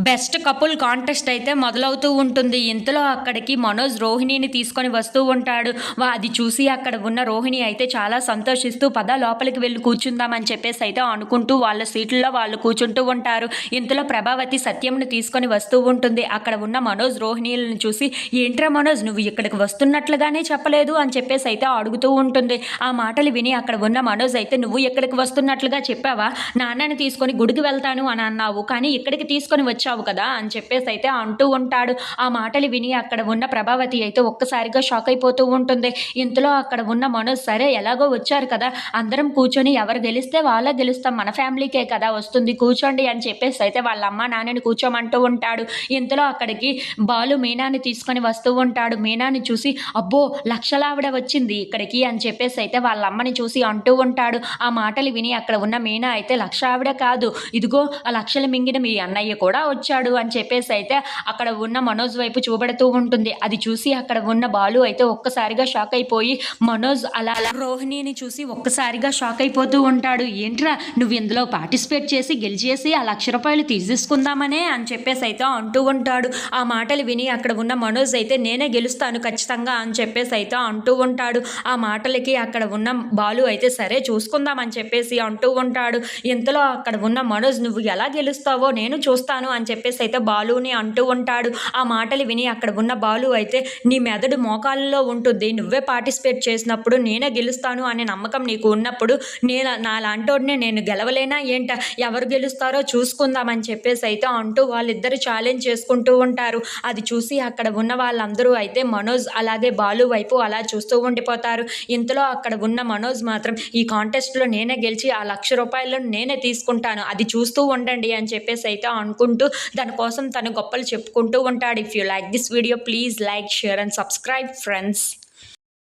Best couple contest అయితే మొదలవుతూ ఉంటుంది. ఇంతలో అక్కడికి మనోజ్ రోహిణిని తీసుకొని వస్తూ ఉంటాడు. వా- అది చూసి అక్కడ ఉన్న రోహిణి అయితే చాలా సంతోషిస్తూ పద లోపలికి వెళ్ళి కూర్చుందామని చెప్పేసి అయితే అనుకుంటూ వాళ్ళ సీట్లలో వాళ్ళు కూర్చుంటూ ఉంటారు. ఇంతలో ప్రభావతి సత్యంను తీసుకొని వస్తూ ఉంటుంది. అక్కడ ఉన్న మనోజ్ రోహిణిలను చూసి ఏంట్రా మనోజ్ నువ్వు ఇక్కడికి వస్తున్నట్లుగానే చెప్పలేదు అని చెప్పేసి అయితే అడుగుతూ ఉంటుంది. ఆ మాటలు విని అక్కడ ఉన్న మనోజ్ అయితే నువ్వు ఇక్కడికి వస్తున్నట్లుగా చెప్పావా? నాన్నని తీసుకొని గుడికి వెళ్తాను అని అన్నావు. కానీ ఇక్కడికి తీసుకొని వచ్చావు కదా అని చెప్పేసి అయితే అంటూ ఉంటాడు. ఆ మాటలు విని అక్కడ ఉన్న ప్రభావతి అయితే ఒక్కసారిగా షాక్ అయిపోతూ ఉంటుంది. ఇంతలో అక్కడ ఉన్న మనోజ్ సరే ఎలాగో వచ్చారు కదా అందరం కూర్చొని ఎవరు గెలిస్తే వాళ్ళే గెలుస్తాం మన ఫ్యామిలీకే కదా వస్తుంది కూర్చోండి అని చెప్పేసి అయితే వాళ్ళ అమ్మ నాన్నని కూర్చోమంటూ ఉంటాడు. ఇంతలో అక్కడికి బాలు మీనాని తీసుకొని వస్తూ ఉంటాడు. మీనాని చూసి అబ్బో లక్షలావిడ వచ్చింది ఇక్కడికి అని చెప్పేసి అయితే వాళ్ళ అమ్మని చూసి అంటూ ఉంటాడు. ఆ మాటలు విని అక్కడ ఉన్న మీనా అయితే లక్ష ఆవిడ కాదు ఇదిగో ఆ లక్షలు మింగిన మీ అన్నయ్య కూడా వచ్చాడు అని చెప్పేసి అయితే అక్కడ ఉన్న మనోజ్ వైపు చూపెడుతూ ఉంటుంది. అది చూసి అక్కడ ఉన్న బాలు అయితే ఒక్కసారిగా షాక్ అయిపోయి మనోజ్ అలా అలా. రోహిణిని చూసి ఒక్కసారిగా షాక్ అయిపోతూ ఉంటాడు. ఏంట్రా నువ్వు ఇందులో పార్టిసిపేట్ చేసి గెలిచేసి ఆ లక్ష రూపాయలు తీసేసుకుందామనే? అని చెప్పేసి అయితే అంటూ ఉంటాడు. ఆ మాటలు విని అక్కడ ఉన్న మనోజ్ అయితే నేనే గెలుస్తాను ఖచ్చితంగా అని చెప్పేసి అయితే అంటూ ఉంటాడు. ఆ మాటలకి అక్కడ ఉన్న బాలు అయితే సరే చూసుకుందాం అని చెప్పేసి అంటూ ఉంటాడు. ఇంతలో అక్కడ ఉన్న మనోజ్ నువ్వు ఎలా గెలుస్తావో నేను చూస్తాను అని అని చెప్పేసి అయితే బాలుని అంటూ ఉంటాడు. ఆ మాటలు విని అక్కడ ఉన్న బాలు అయితే నీ మెదడు మోకాళ్ళలో ఉంటుంది. నువ్వే పార్టిసిపేట్ చేసినప్పుడు నేనే గెలుస్తాను అనే నమ్మకం నీకు ఉన్నప్పుడు నేను నా లాంటోడిని నేను గెలవలేనా? ఏంట? ఎవరు గెలుస్తారో చూసుకుందామని చెప్పేసి అయితే అంటూ వాళ్ళిద్దరు ఛాలెంజ్ చేసుకుంటూ ఉంటారు. అది చూసి అక్కడ ఉన్న వాళ్ళందరూ అయితే మనోజ్ అలాగే బాలు వైపు అలా చూస్తూ ఉండిపోతారు. ఇంతలో అక్కడ ఉన్న మనోజ్ మాత్రం ఈ కాంటెస్ట్లో నేనే గెలిచి ఆ లక్ష రూపాయలను నేనే తీసుకుంటాను. అది చూస్తూ ఉండండి అని చెప్పేసి అయితే అనుకుంటూ దానికోసం తను గొప్పలు చెప్పుకుంటూ ఉంటాడు. If you like this video please like share and subscribe friends